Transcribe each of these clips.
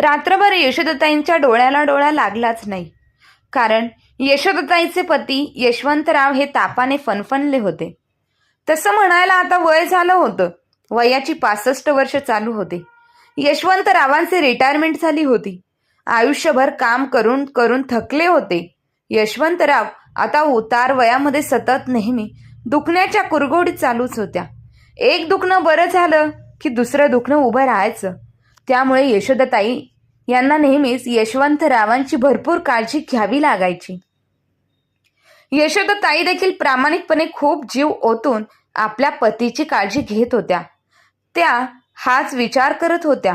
रात्रभर यशोदताईंच्या डोळ्याला डोळा लागलाच नाही. कारण यशोदताईचे पती यशवंतराव हे तापाने फनफनले होते. तसं म्हणायला आता वय झालं होतं. वयाची पासष्ट वर्ष चालू होते. यशवंतरावांचे रिटायरमेंट झाली होती. आयुष्यभर काम करून करून थकले होते. यशवंतराव आता उतार वयामध्ये सतत नेहमी दुखण्याच्या कुरघोडी चालूच होत्या. एक दुखणं बरं झालं की दुसरं दुखणं उभं राहायचं. त्यामुळे यशोदताई यांना नेहमीच यशवंतरावांची भरपूर काळजी घ्यावी लागायची. यशोदाताई देखील प्रामाणिकपणे खूप जीव ओतून आपल्या पतीची काळजी घेत होत्या. त्या हाच विचार करत होत्या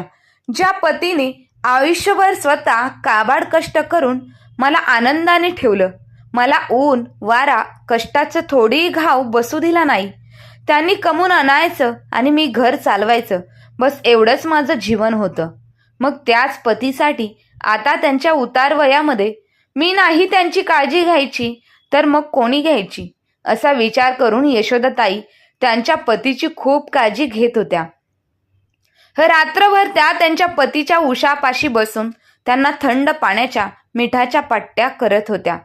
ज्या पतीने आयुष्यभर स्वतः काबाड कष्ट करून मला आनंदाने ठेवलं. मला ऊन वारा कष्टाचं थोडी घाव बसू दिला नाही. त्यांनी कमून आणायचं आणि मी घर चालवायचं. बस एवढंच माझं जीवन होतं. मग त्याच पतीसाठी आता त्यांच्या उतार वयामध्ये मी नाही त्यांची काळजी घ्यायची तर मग कोणी घ्यायची? असा विचार करून यशोदाताई त्यांच्या पतीची खूप काळजी घेत होत्या. रात्रभर त्या त्यांच्या पतीच्या उशापाशी बसून त्यांना थंड पाण्याच्या मिठाच्या पट्ट्या करत होत्या.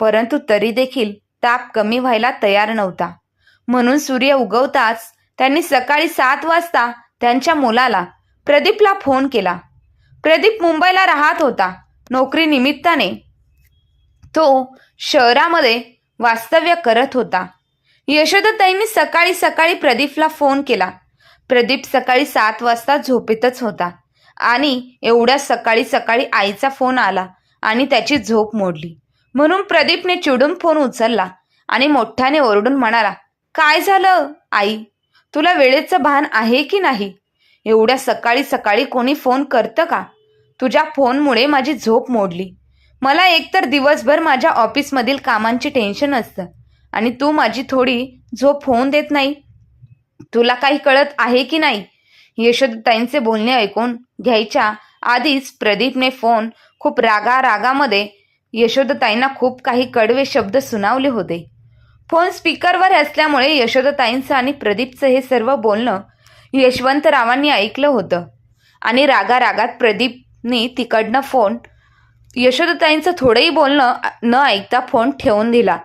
परंतु तरी देखील ताप कमी व्हायला तयार नव्हता. म्हणून सूर्य उगवताच त्यांनी सकाळी सात वाजता त्यांच्या मुलाला प्रदीपला फोन केला. प्रदीप मुंबईला राहत होता नोकरी निमित्ताने. तो शहरामध्ये वास्तव्य करत होता. यशोदाताईंनी सकाळी सकाळी प्रदीपला फोन केला. प्रदीप सकाळी सात वाजता झोपेतच होता आणि एवढ्या सकाळी सकाळी आईचा फोन आला आणि त्याची झोप मोडली. म्हणून प्रदीपने चिडून फोन उचलला आणि मोठ्याने ओरडून म्हणाला काय झालं आई? तुला वेळेचं भान आहे की नाही? एवढ्या सकाळी सकाळी कोणी फोन करतं का? तुझ्या फोनमुळे माझी झोप मोडली. मला एकतर दिवसभर माझ्या ऑफिसमधील कामांची टेन्शन असतं आणि तू माझी थोडी झोप होऊन देत नाही. तुला काही कळत आहे की नाही? यशोदताईंचे बोलणे ऐकून घ्यायच्या आधीच प्रदीपने फोन खूप रागा रागामध्ये यशोदताईंना खूप काही कडवे शब्द सुनावले होते. फोन स्पीकरवर असल्यामुळे यशोदताईंचं आणि प्रदीपचं हे सर्व बोलणं यशवंतरावांनी ऐकलं होतं. आणि रागा रागात प्रदीपनी तिकडनं फोन यशोदताईंचं थोडंही बोलणं न ऐकता फोन ठेवून दिला.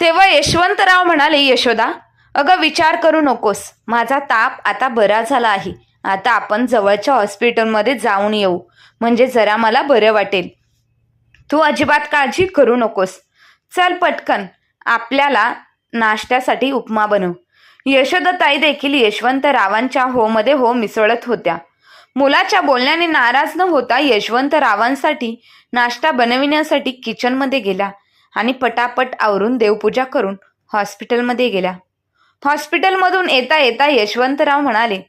तेव्हा यशवंतराव म्हणाले यशोदा अगं विचार करू नकोस. माझा ताप आता बरा झाला आहे. आता आपण जवळच्या हॉस्पिटलमध्ये जाऊन येऊ. म्हणजे जरा मला बरं वाटेल. तू अजिबात काळजी करू नकोस. चल पटकन. आपल्याला नाश्त्यासाठी उपमा बनव. यशोदताई देखील यशवंतरावांच्या होमध्ये हो मिसळत होत्या. मुलाच्या बोलण्याने नाराज न होता यशवंतरावांसाठी नाश्ता बनविण्यासाठी किचनमध्ये गेला आणि पटापट आवरून देवपूजा करून हॉस्पिटलमध्ये गेल्या हॉस्पिटलमधून येता येता यशवंतराव म्हणाले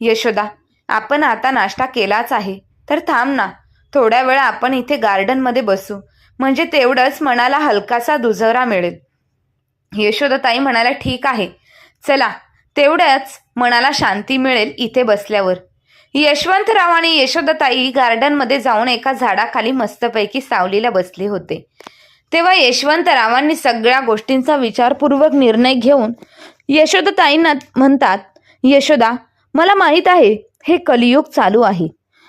यशोदा आपण आता नाश्ता केलाच आहे तर थांब ना. थोड्या वेळा आपण इथे गार्डनमध्ये बसू. म्हणजे तेवढंच मनाला हलकासा दुजवरा मिळेल. यशोदाताई म्हणाल्या ठीक आहे. चला तेवढ्याच मनाला शांती मिळेल इथे बसल्यावर. यशवंतराव आणि यशोदाताई गार्डनमध्ये जाऊन एका झाडाखाली मस्तपैकी सावलीला बसले होते. तेव्हा यशवंतरावांनी सगळ्या गोष्टींचा विचारपूर्वक निर्णय घेऊन यशोदाताईंना म्हणतात यशोदा मला माहीत आहे हे कलियुग चालू आहे.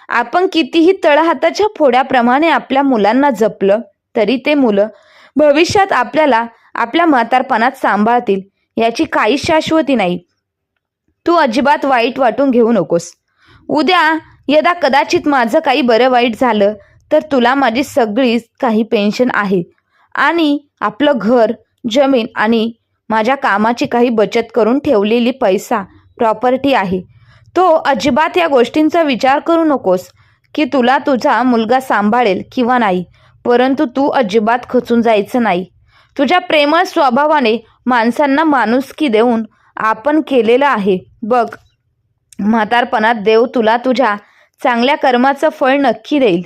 आपण कितीही तळहाताच्या फोड्याप्रमाणे आपल्या मुलांना जपलं तरी ते मुलं भविष्यात आपल्याला आपल्या म्हातारपणात सांभाळतील. याची काहीच शाश्वती नाही. तू अजिबात वाईट वाटून घेऊ नकोस. उद्या यदा कदाचित माझं काही बरं वाईट झालं तर तुला माझी सगळीच काही पेन्शन आहे. आणि आपलं घर जमीन आणि माझ्या कामाची काही बचत करून ठेवलेली पैसा प्रॉपर्टी आहे. तो अजिबात या गोष्टींचा विचार करू नकोस की तुला तुझा मुलगा सांभाळेल किंवा नाही परंतु तू अजिबात खचून जायचं नाही. तुझ्या प्रेमळ स्वभावाने माणसांना माणुसकी देऊन आपण केलेलं आहे. बघ म्हातारपणात देव तुला तुझ्या चांगल्या कर्माचं फळ नक्की देईल.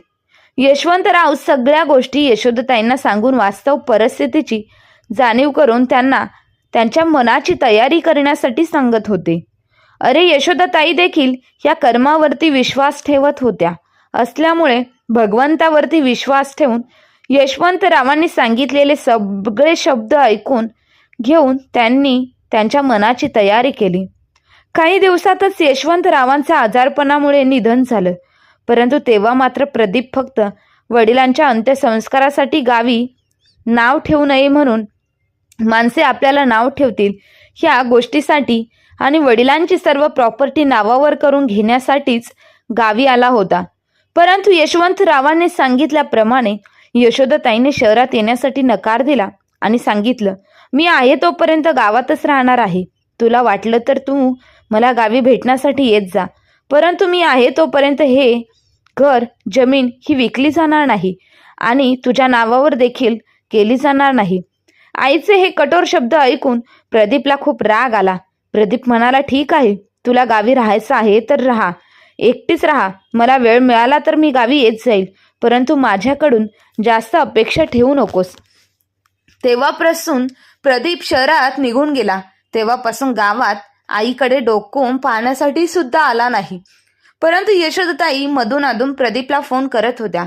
यशवंतराव सगळ्या गोष्टी यशोदताईंना सांगून वास्तव परिस्थितीची जाणीव करून त्यांना त्यांच्या मनाची तयारी करण्यासाठी सांगत होते. अरे यशोदाताई देखील या कर्मावरती विश्वास ठेवत होत्या. असल्यामुळे भगवंतावरती विश्वास ठेवून यशवंतरावांनी सांगितलेले सगळे शब्द ऐकून घेऊन त्यांनी त्यांच्या मनाची तयारी केली. काही दिवसातच यशवंतरावांचा आजारपणामुळे निधन झालं. परंतु तेव्हा मात्र प्रदीप फक्त वडिलांच्या अंत्यसंस्कारासाठी गावी नाव ठेवू नये म्हणून माणसे आपल्याला नाव ठेवतील ह्या गोष्टीसाठी आणि वडिलांची सर्व प्रॉपर्टी नावावर करून घेण्यासाठीच गावी आला होता. परंतु यशवंतरावांनी सांगितल्याप्रमाणे यशोदाताईने शहरात येण्यासाठी नकार दिला आणि सांगितलं मी आहे तोपर्यंत गावातच राहणार आहे. तुला वाटलं तर तू मला गावी भेटण्यासाठी येत जा. परंतु मी आहे तोपर्यंत हे घर जमीन ही विकली जाणार नाही आणि तुझ्या नावावर देखील केली जाणार नाही. आईचे हे कठोर शब्द ऐकून प्रदीपला खूप राग आला. प्रदीप म्हणाला ठीक आहे. तुला गावी राहायचं आहे तर राहा. एकटीच राहा. मला वेळ मिळाला तर मी गावी येत जाईल. परंतु माझ्याकडून जास्त अपेक्षा ठेवू नकोस. तेव्हापासून प्रदीप शहरात निघून गेला. तेव्हापासून गावात आईकडे डोकून पाहण्यासाठी सुद्धा आला नाही. परंतु यशोदताई मधून अधून प्रदीपला फोन करत होत्या.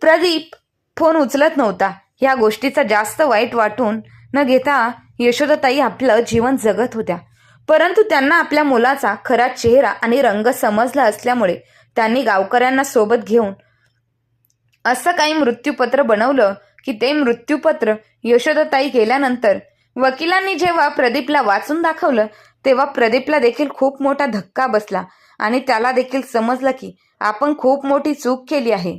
प्रदीप फोन उचलत नव्हता. या गोष्टीचा जास्त वाईट वाटून न घेता यशोदताई आपलं जीवन जगत होत्या. परंतु त्यांना आपल्या मुलाचा खरा चेहरा आणि रंग समजला असल्यामुळे त्यांनी गावकऱ्यांना सोबत घेऊन असं काही मृत्यूपत्र बनवलं की ते मृत्यूपत्र यशोदाताई गेल्यानंतर वकिलांनी जेव्हा प्रदीपला वाचून दाखवलं तेव्हा प्रदीपला देखील खूप मोठा धक्का बसला आणि त्याला देखील समजलं की आपण खूप मोठी चूक केली आहे.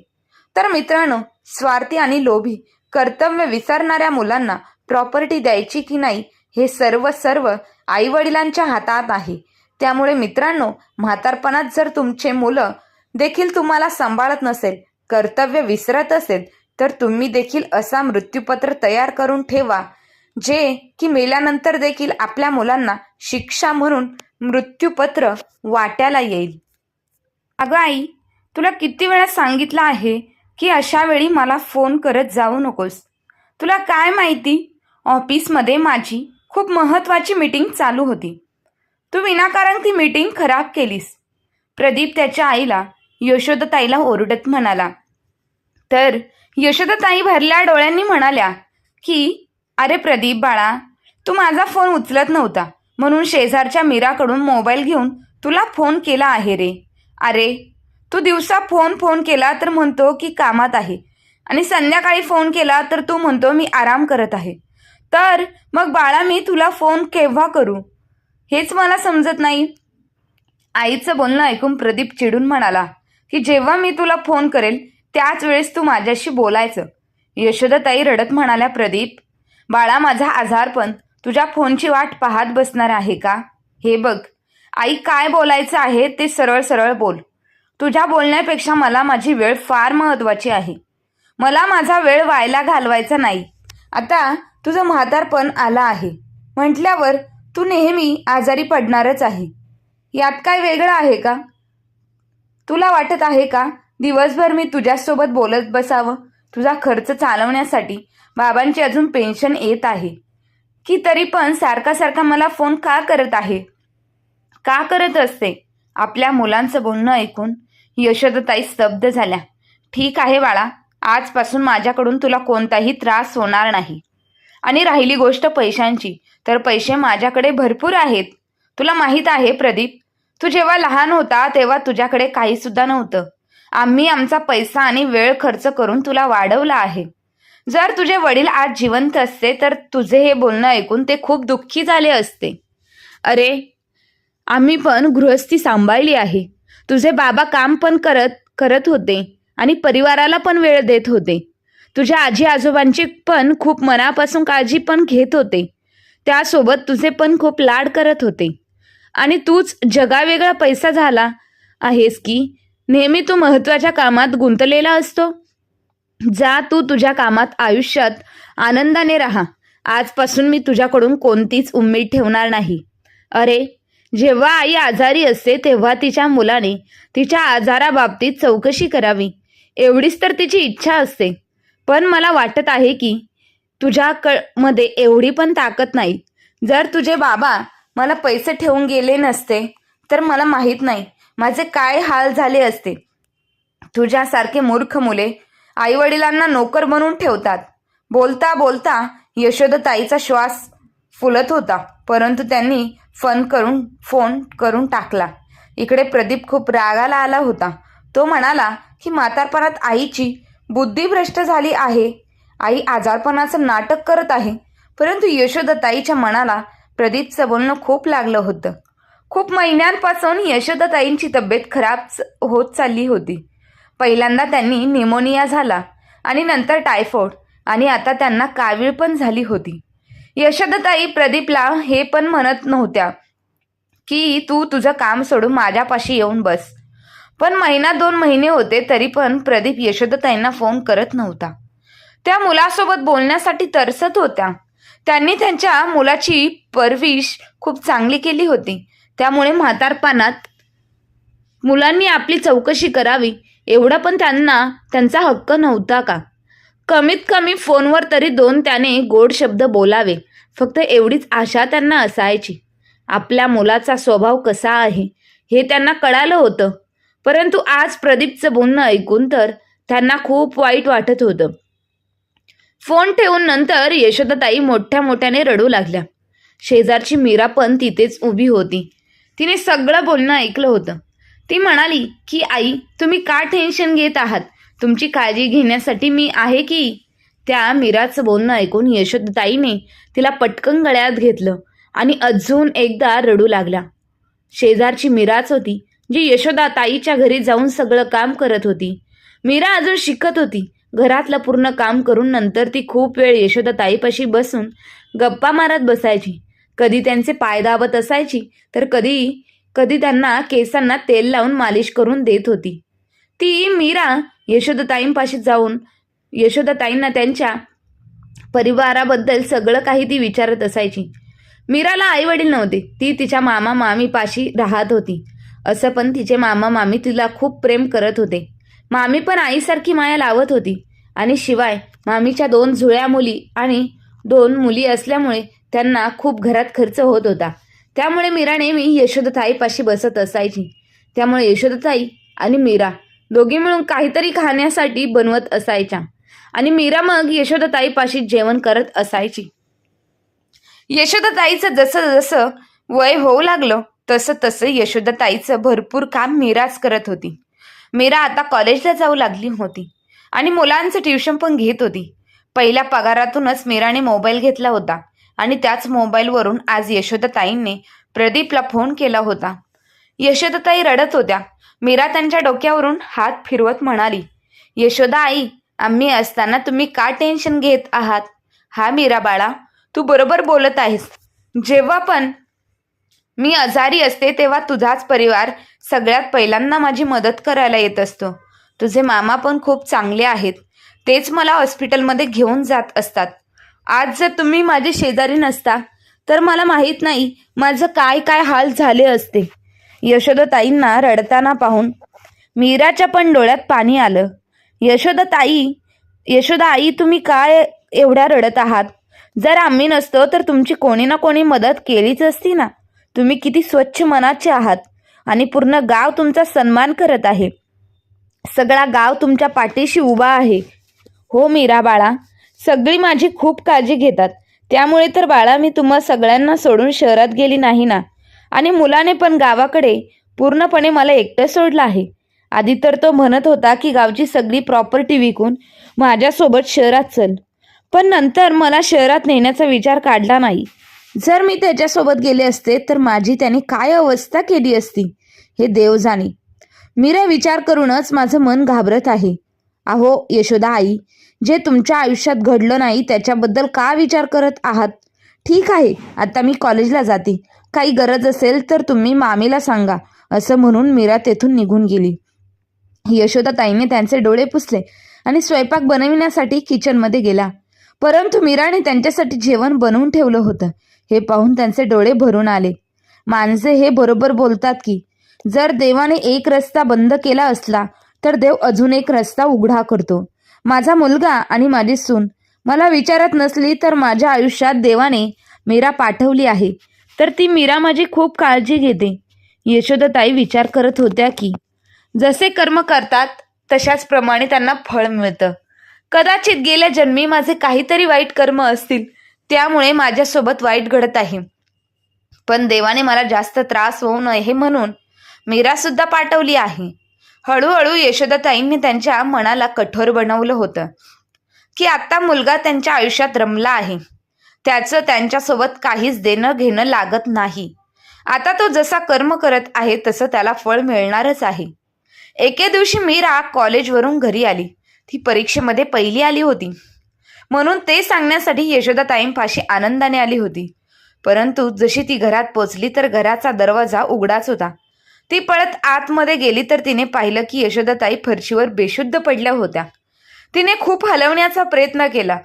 तर मित्रांनो स्वार्थी आणि लोभी कर्तव्य विसरणाऱ्या मुलांना प्रॉपर्टी द्यायची की नाही हे सर्व सर्व आई वडिलांच्या हातात आहे. त्यामुळे मित्रांनो म्हातारपणात जर तुमचे मुलं देखील तुम्हाला सांभाळत नसेल कर्तव्य विसरत असेल तर तुम्ही देखील असा मृत्यूपत्र तयार करून ठेवा जे की मेल्यानंतर देखील आपल्या मुलांना शिक्षा म्हणून मृत्यूपत्र वाट्याला येईल. अगं आई तुला किती वेळा सांगितलं आहे की अशा वेळी मला फोन करत जाऊ नकोस. तुला काय माहिती? ऑफिसमध्ये माझी खूप महत्त्वाची मीटिंग चालू होती. तू विनाकारण ती मीटिंग खराब केलीस. प्रदीप त्याच्या आईला यशोदताईला ओरडत म्हणाला तर यशोदाताई भरल्या डोळ्यांनी म्हणाल्या की अरे प्रदीप बाळा तू माझा फोन उचलत नव्हता. म्हणून शेजारच्या मीराकडून मोबाईल घेऊन तुला फोन केला आहे रे. अरे तू दिवसा फोन फोन केला तर म्हणतो की कामात आहे. आणि संध्याकाळी फोन केला तर तू म्हणतो मी आराम करत आहे. तर मग बाळा मी तुला फोन केव्हा करू? हेच मला समजत नाही. आईचं बोलणं ऐकून प्रदीप चिडून म्हणाला की जेव्हा मी तुला फोन करेल त्याच वेळेस तू माझ्याशी बोलायचं. यशोदाताई रडत म्हणाल्या प्रदीप बाळा माझा आजारपण तुझ्या फोनची वाट पाहत बसणार आहे का? हे बघ आई काय बोलायचं आहे ते सरळ सरळ बोल. तुझ्या बोलण्यापेक्षा मला माझी वेळ फार महत्त्वाची आहे. मला माझा वेळ व्हायला घालवायचा नाही. आता तुझं म्हातारपण आलं आहे. म्हटल्यावर तू नेहमी आजारी पडणारच आहे. यात काय वेगळं आहे का? तुला वाटत आहे का दिवसभर मी तुझ्यासोबत बोलत बसावं तुझा खर्च चालवण्यासाठी. बाबांची अजून पेन्शन येत आहे. की तरी पण सारखा सारखा मला फोन का करत आहे? का करत असते? आपल्या मुलांचं बोलणं ऐकून यशोदताई स्तब्ध झाल्या. ठीक आहे बाळा आजपासून माझ्याकडून तुला कोणताही त्रास होणार नाही. आणि राहिली गोष्ट पैशांची तर पैसे माझ्याकडे भरपूर आहेत. तुला माहीत आहे प्रदीप तू जेव्हा लहान होता तेव्हा तुझ्याकडे काही सुद्धा नव्हतं. आम्ही आमचा पैसा आणि वेळ खर्च करून तुला वाढवला आहे. जर तुझे वडील आज जिवंत असते तर तुझे हे बोलणं ऐकून ते खूप दुःखी झाले असते. अरे आम्ही पण गृहस्थी सांभाळली आहे. तुझे बाबा काम पण करत करत होते आणि परिवाराला पण वेळ देत होते. तुझ्या आजी आजोबांची पण खूप मनापासून काळजी पण घेत होते. त्यासोबत तुझे पण खूप लाड करत होते. आणि तूच जगावेगळा पैसा झाला आहेस की? नेहमी तू महत्त्वाच्या कामात गुंतलेला असतो. जा तू तुझ्या कामात आयुष्यात आनंदाने राहा. आजपासून मी तुझ्याकडून कोणतीच उमेद ठेवणार नाही. अरे जेव्हा आई आजारी असते तेव्हा तिच्या मुलाने तिच्या आजाराबाबतीत चौकशी करावी. एवढीच तर तिची इच्छा असते. पण मला वाटत आहे की तुझ्या क मध्ये एवढी पण ताकद नाही. जर तुझे बाबा मला पैसे ठेवून गेले नसते तर मला माहीत नाही माझे काय हाल झाले असते? तुझ्यासारखे मूर्ख मुले आईवडिलांना नोकर बनवून ठेवतात. बोलता बोलता यशोदताईचा श्वास फुलत होता परंतु त्यांनी फन करून फोन करून टाकला. इकडे प्रदीप खूप रागाला आला होता. तो म्हणाला की म्हातारपणात आईची बुद्धी भ्रष्ट झाली आहे. आई आजारपणाचं नाटक करत आहे. परंतु यशोदताईच्या मनाला प्रदीपचं बोलणं खूप लागलं होतं. खूप महिन्यांपासून यशोदाताईंची तब्येत खराब होत चालली होती. पहिल्यांदा त्यांनी निमोनिया झाला आणि नंतर टायफॉइड आणि आता त्यांना कावीळ पण झाली होती. यशोदाताई प्रदीपला हे पण म्हणत नव्हत्या की तू तुझं काम सोडून माझ्यापाशी येऊन बस. पण महिना दोन महिने होते तरी पण प्रदीप यशोदाताईंना फोन करत नव्हता. त्या मुलासोबत बोलण्यासाठी तरसत होत्या. त्यांनी त्यांच्या मुलाची परविश खूप चांगली केली होती. त्यामुळे म्हातारपणात मुलांनी आपली चौकशी करावी एवढा पण त्यांना त्यांचा हक्क नव्हता का? कमीत कमी फोनवर तरी दोन त्याने गोड शब्द बोलावे फक्त एवढीच आशा त्यांना असायची. आपल्या मुलाचा स्वभाव कसा आहे हे त्यांना कळालं होतं. परंतु आज प्रदीपचं बोलणं ऐकून तर त्यांना खूप वाईट वाटत होतं. फोन ठेवून नंतर यशोदाताई मोठ्या मोठ्याने रडू लागल्या. शेजारची मीरा पण तिथेच उभी होती. तिने सगळं बोलणं ऐकलं होतं. ती म्हणाली की आई तुम्ही का टेन्शन घेत आहात? तुमची काळजी घेण्यासाठी मी आहे की? त्या मीराचं बोलणं ऐकून यशोदाताईने तिला पटकन गळ्यात घेतलं आणि अजून एकदा रडू लागला. शेजारची मीराच होती जी यशोदाताईच्या घरी जाऊन सगळं काम करत होती. मीरा अजून शिकत होती. घरातलं पूर्ण काम करून नंतर ती खूप वेळ यशोदाताईपाशी बसून गप्पा मारत बसायची. कधी त्यांचे पाय दाबत असायची तर कधी कधी त्यांना केसांना तेल लावून मालिश करून देत होती. ती मीरा यशोदाताईंपाशी जाऊन यशोदाताईंना त्यांच्या परिवाराबद्दल सगळं काही ती विचारत असायची. मीराला आई वडील नव्हते. ती तिच्या मामा मामीपाशी राहत होती. असं पण तिचे मामा मामी तिला खूप प्रेम करत होते. मामी पण आईसारखी माया लावत होती. आणि शिवाय मामीच्या दोन जुळ्या मुली आणि दोन मुली असल्यामुळे त्यांना खूप घरात खर्च होत होता. त्यामुळे मीरा नेहमी यशोदताईपाशी बसत असायची. त्यामुळे यशोदताई आणि मीरा दोघी मिळून काहीतरी खाण्यासाठी बनवत असायच्या. आणि मीरा मग यशोदताईपाशी जेवण करत असायची. यशोदाताईचं जसं जसं वय होऊ लागलं तसं तसं यशोदाताईचं भरपूर काम मीराच करत होती. मीरा आता कॉलेजला जाऊ लागली होती आणि मुलांचं ट्युशन पण घेत होती. पहिल्या पगारातूनच मीराने मोबाईल घेतला होता. आणि त्याच मोबाईलवरून आज यशोदाताईंनी प्रदीपला फोन केला होता. यशोदाताई रडत होत्या. मीरा त्यांच्या डोक्यावरून हात फिरवत म्हणाली यशोदा आई आम्ही असताना तुम्ही का टेन्शन घेत आहात? हा मीरा बाळा तू बरोबर बोलत आहेस. जेव्हा पण मी आजारी असते तेव्हा तुझाच परिवार सगळ्यात पहिल्यांदा माझी मदत करायला येत असतो. तुझे मामा पण खूप चांगले आहेत. तेच मला हॉस्पिटलमध्ये घेऊन जात असतात. आज जर तुम्ही माझे शेजारी नसता तर मला माहीत नाही माझं काय काय हाल झाले असते. यशोदाताईंना रडताना पाहून मीराच्या पण डोळ्यात पाणी आलं. यशोदाताई यशोदा आई तुम्ही काय एवढ्या रडत आहात? जर आम्ही नसतो तर तुमची कोणी ना कोणी मदत केलीच असती ना? तुम्ही किती स्वच्छ मनाचे आहात आणि पूर्ण गाव तुमचा सन्मान करत आहे. सगळा गाव तुमच्या पाठीशी उभा आहे. हो मीरा बाळा सगळी माझी खूप काळजी घेतात. त्यामुळे तर बाळा मी तुम्हा सगळ्यांना सोडून शहरात गेली नाही ना? आणि मुलाने पण गावाकडे पूर्णपणे मला एकटं सोडलं आहे. आधी तर तो म्हणत होता की गावची सगळी प्रॉपर्टी विकून माझ्यासोबत शहरात चल. पण नंतर मला शहरात नेण्याचा विचार काढला नाही. जर मी त्याच्यासोबत गेले असते तर माझी त्याने काय अवस्था केली असती? हे देव जाणे. मीरा विचार करूनच माझं मन घाबरत आहे. अहो यशोदा आई जे तुमच्या आयुष्यात घडलं नाही त्याच्याबद्दल का विचार करत आहात? ठीक आहे आता मी कॉलेजला जाते. काही गरज असेल तर तुम्ही मामीला सांगा असं म्हणून मीरा तेथून निघून गेली. यशोदाताईने त्यांचे डोळे पुसले आणि स्वयंपाक बनविण्यासाठी किचनमध्ये गेला. परंतु मीराने त्यांच्यासाठी जेवण बनवून ठेवलं होतं. हे पाहून त्यांचे डोळे भरून आले. माणसे हे बरोबर बोलतात की जर देवाने एक रस्ता बंद केला असला तर देव अजून एक रस्ता उघडा करतो. माझा मुलगा आणि माझी सून. मला विचारत नसली तर माझ्या आयुष्यात देवाने मीरा पाठवली आहे. तर ती मीरा माझी खूप काळजी घेते. यशोदाताई विचार करत होत्या की जसे कर्म करतात तशाच प्रमाणे त्यांना फळ मिळतं. कदाचित गेल्या जन्मी माझे काहीतरी वाईट कर्म असतील त्यामुळे माझ्यासोबत वाईट घडत आहे. पण देवाने मला जास्त त्रास होऊ नये हे म्हणून मीरा सुद्धा पाठवली आहे. हळूहळू यशोदाताईंनी त्यांच्या मनाला कठोर बनवलं होतं. की आता मुलगा त्यांच्या आयुष्यात रमला आहे. त्याचं त्यांच्यासोबत काहीच देणं घेणं लागत नाही. आता तो जसा कर्म करत आहे तसं त्याला फळ मिळणारच आहे. एके दिवशी मीरा कॉलेजवरून घरी आली. ती परीक्षेमध्ये पहिली आली होती. म्हणून ते सांगण्यासाठी यशोदाताईंपाशी आनंदाने आली होती. परंतु जशी ती घरात पोचली तर घराचा दरवाजा उघडाच होता. ती पळत आतमध्ये गेली तर तिने पाहिलं की यशोदाताई फरशीवर बेशुद्ध पडल्या होत्या. तिने खूप हलवण्याचा प्रयत्न केला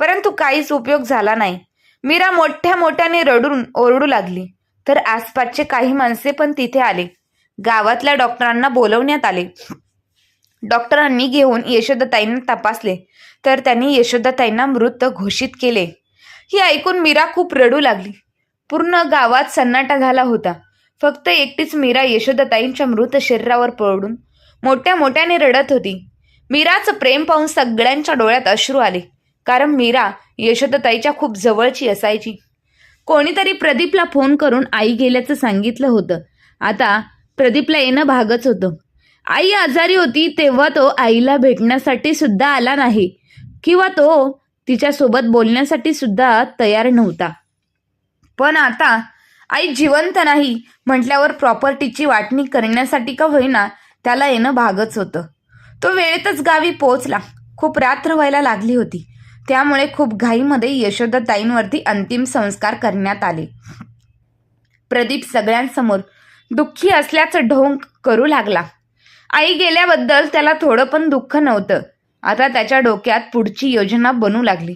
परंतु काहीच उपयोग झाला नाही. मीरा मोठ्या मोठ्याने रडून ओरडू लागली. तर आसपासचे काही माणसे पण तिथे आले. गावातल्या डॉक्टरांना बोलवण्यात आले. डॉक्टरांनी घेऊन यशोदाताईंना तपासले तर त्यांनी यशोदाताईंना मृत घोषित केले. ही ऐकून मीरा खूप रडू लागली. पूर्ण गावात सन्नाटा झाला होता. फक्त एकटीच मीरा यशोदाताईंच्या मृत शरीरावर पडून मोठ्या मोठ्याने रडत होती. मीराचं प्रेम पाहून सगळ्यांच्या डोळ्यात अश्रू आले. कारण मीरा यशोदाताईच्या खूप जवळची असायची. कोणीतरी प्रदीपला फोन करून आई गेल्याचं सांगितलं होतं. आता प्रदीपला येणं भागच होतं. आई आजारी होती तेव्हा तो आईला भेटण्यासाठी सुद्धा आला नाही. किंवा तो तिच्यासोबत बोलण्यासाठी सुद्धा तयार नव्हता. पण आता आई जिवंत नाही म्हटल्यावर प्रॉपर्टीची वाटणी करण्यासाठी का होईना त्याला येणं भागच होतं. तो वेळेतच गावी पोहोचला. खूप रात्र व्हायला लागली होती. त्यामुळे खूप घाईमध्ये यशोदाताईंवरती अंतिम संस्कार करण्यात आले. प्रदीप सगळ्यांसमोर दुःखी असल्याचं ढोंग करू लागला. आई गेल्याबद्दल त्याला थोडं पण दुःख नव्हतं. आता त्याच्या डोक्यात पुढची योजना बनू लागली.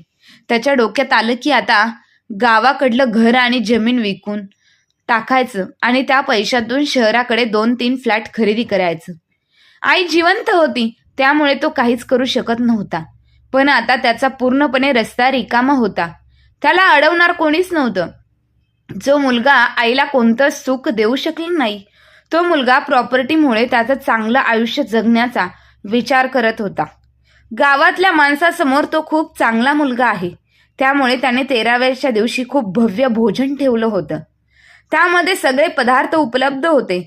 त्याच्या डोक्यात आलं की आता गावाकडलं घर आणि जमीन विकून टाकायचं आणि त्या पैशातून शहराकडे दोन तीन फ्लॅट खरेदी करायचं. आई जिवंत होती त्यामुळे तो काहीच करू शकत नव्हता. पण आता त्याचा पूर्णपणे रस्ता रिकामा होता. त्याला अडवणार कोणीच नव्हतं. जो मुलगा आईला कोणतं सुख देऊ शकला नाही तो मुलगा प्रॉपर्टीमुळे त्याचं चांगलं आयुष्य जगण्याचा विचार करत होता. गावातल्या माणसासमोर तो खूप चांगला मुलगा आहे. त्यामुळे त्याने तेराव्याच्या दिवशी खूप भव्य भोजन ठेवलं होतं. त्यामध्ये सगळे पदार्थ उपलब्ध होते.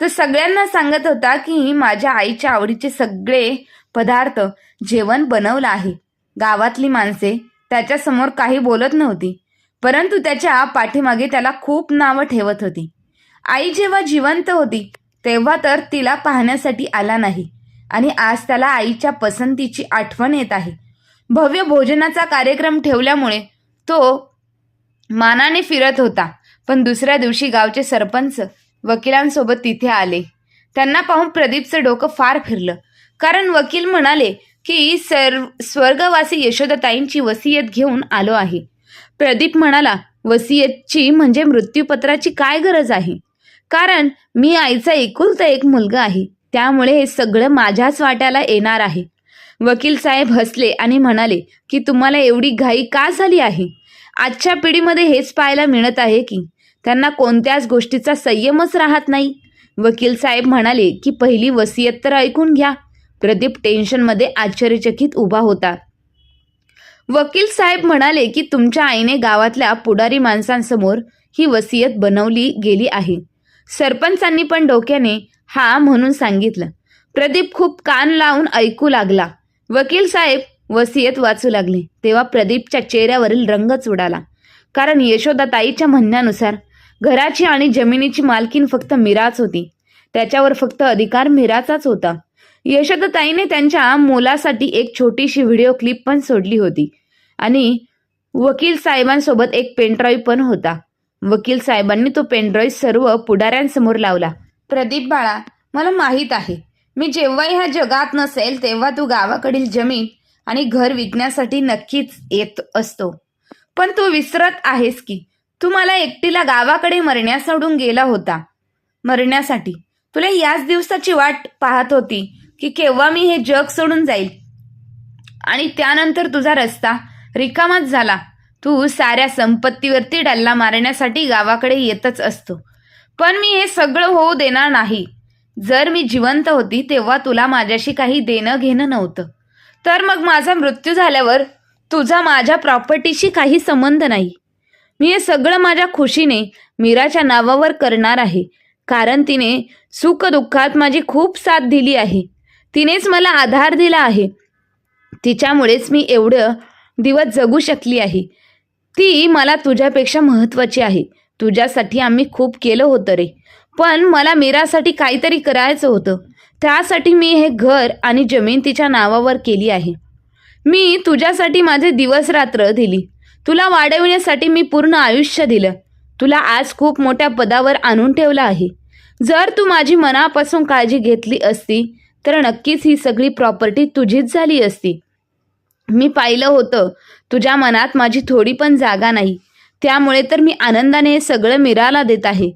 तो सगळ्यांना सांगत होता की माझ्या आईच्या आवडीचे सगळे पदार्थ जेवण बनवलं आहे. गावातली माणसे त्याच्यासमोर काही बोलत नव्हती परंतु त्याच्या पाठीमागे त्याला खूप नावं ठेवत होती. आई जेव्हा जिवंत होती तेव्हा तर तिला पाहण्यासाठी आला नाही आणि आज त्याला आईच्या पसंतीची आठवण येत आहे. भव्य भोजनाचा कार्यक्रम ठेवल्यामुळे तो मानाने फिरत होता. पण दुसऱ्या दिवशी गावचे सरपंच वकिलांसोबत तिथे आले. त्यांना पाहून प्रदीपचं डोकं फार फिरलं. कारण वकील म्हणाले की सर स्वर्गवासी यशोदाताईंची वसियत घेऊन आलो आहे. प्रदीप म्हणाला वसियतची म्हणजे मृत्यूपत्राची काय गरज आहे? कारण मी आईचा एकुलता एक मुलगा आहे. त्यामुळे हे सगळं माझ्याच वाट्याला येणार आहे. वकील साहेब हसले आणि म्हणाले की तुम्हाला एवढी घाई का झाली आहे? आजच्या पिढीमध्ये हेच पाहायला मिळत आहे की त्यांना कोणत्याच गोष्टीचा संयमच राहत नाही. वकील साहेब म्हणाले की पहिली वसियत तर ऐकून घ्या. प्रदीप टेन्शनमध्ये आश्चर्यचकित उभा होता. वकील साहेब म्हणाले की तुमच्या आईने गावातल्या पुढारी माणसांसमोर ही वसियत बनवली गेली आहे. सरपंचांनी पण डोक्याने हा म्हणून सांगितलं. प्रदीप खूप कान लावून ऐकू लागला. वकील साहेब वसियत वाचू लागले. तेव्हा प्रदीपच्या चेहऱ्यावरील रंगच उडाला कारण यशोदाताईच्या म्हणण्यानुसार घराची आणि जमिनीची मालकीन फक्त मीराच होती. त्याच्यावर फक्त अधिकार मीराचाच होता. यशोदाताईने त्यांच्या मुलासाठी एक छोटीशी व्हिडिओ क्लिप पण सोडली होती. आणि वकील साहेबांसोबत एक पेनड्रॉईव्ह पण होता. वकील साहेबांनी तो पेनड्रॉईव्ह सर्व पुढाऱ्यांसमोर लावला. प्रदीप बाळा मला माहीत आहे. मी जेव्हा ह्या जगात नसेल तेव्हा तू गावाकडील जमीन आणि घर विकण्यासाठी नक्कीच येत असतो. पण तू विसरत आहेस की? तू मला एकटीला गावाकडे मरण्यास सोडून गेला होता. मरण्यासाठी. तुला याच दिवसाची वाट पाहत होती की केव्हा मी हे जग सोडून जाईल. आणि त्यानंतर तुझा रस्ता रिकामाच झाला. तू साऱ्या संपत्तीवरती डल्ला मारण्यासाठी गावाकडे येतच असतो. पण मी हे सगळं होऊ देणार नाही. जर मी जिवंत होती तेव्हा तुला माझ्याशी काही देणं घेणं नव्हतं. तर मग माझा मृत्यू झाल्यावर तुझा माझ्या प्रॉपर्टीशी काही संबंध नाही. मी हे सगळं माझ्या खुशीने मीराच्या नावावर करणार आहे. कारण तिने सुखदुःखात माझी खूप साथ दिली आहे. तिनेच मला आधार दिला आहे. तिच्यामुळेच मी एवढं दिवस जगू शकली आहे. ती मला तुझ्यापेक्षा महत्त्वाची आहे. तुझ्यासाठी आम्ही खूप केलं होतं रे. पण मला मीरासाठी काहीतरी करायचं होतं. त्यासाठी मी हे घर आणि जमीन तिच्या नावावर केली आहे. मी तुझ्यासाठी माझे दिवस रात्र दिली. तुला वाढविण्यासाठी मी पूर्ण आयुष्य दिलं. तुला आज खूप मोठ्या पदावर आणून ठेवलं आहे. जर तू माझी मनापासून काळजी घेतली असती तर नक्कीच ही सगळी प्रॉपर्टी तुझीच झाली असती. मी पाहिलं होतं तुझ्या मनात माझी थोडी पण जागा नाही. त्यामुळे तर मी आनंदाने हे सगळं मिराला देत आहे.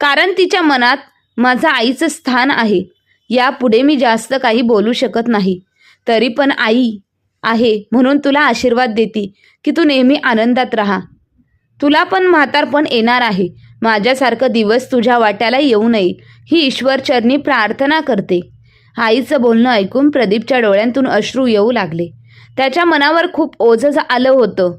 कारण तिच्या मनात माझं आईचं स्थान आहे. यापुढे मी जास्त काही बोलू शकत नाही. तरी पण आई आहे म्हणून तुला आशीर्वाद देते की तू नेहमी आनंदात राहा. तुला पण म्हातारपण येणार आहे. माझ्यासारखं दिवस तुझ्या वाट्याला येऊ नये. ही ईश्वरचरणी प्रार्थना करते. आईचं बोलणं ऐकून प्रदीपच्या डोळ्यांतून अश्रू येऊ लागले. त्याच्या मनावर खूप ओझं आलं होतं.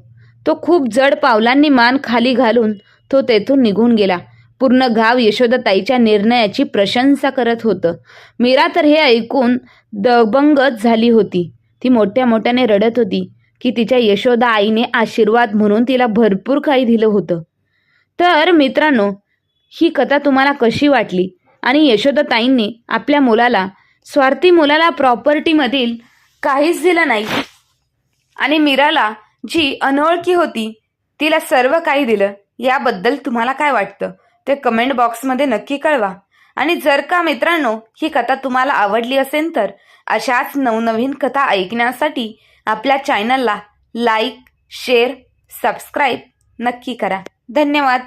तो खूप जड पावलांनी मान खाली घालून तो तेथून निघून गेला. पूर्ण गाव यशोदाताईच्या निर्णयाची प्रशंसा करत होतं. मीरा तर हे ऐकून दबंगत झाली होती. ती मोठ्या मोठ्याने रडत होती की तिच्या यशोदा आईने आशीर्वाद म्हणून तिला भरपूर काही दिलं होतं. तर मित्रांनो ही कथा तुम्हाला कशी वाटली? आणि यशोदा ताईंनी आपल्या मुलाला स्वार्थी मुलाला प्रॉपर्टीमधील काहीच दिलं नाही. आणि मीराला जी अनोळखी होती तिला सर्व काही दिलं याबद्दल तुम्हाला काय वाटतं? ते कमेंट बॉक्समध्ये नक्की कळवा. आणि जर का मित्रांनो ही कथा तुम्हाला आवडली असेल तर अशाच नवनवीन कथा ऐकण्यासाठी आपल्या चॅनलला लाईक शेअर सबस्क्राईब नक्की करा. धन्यवाद.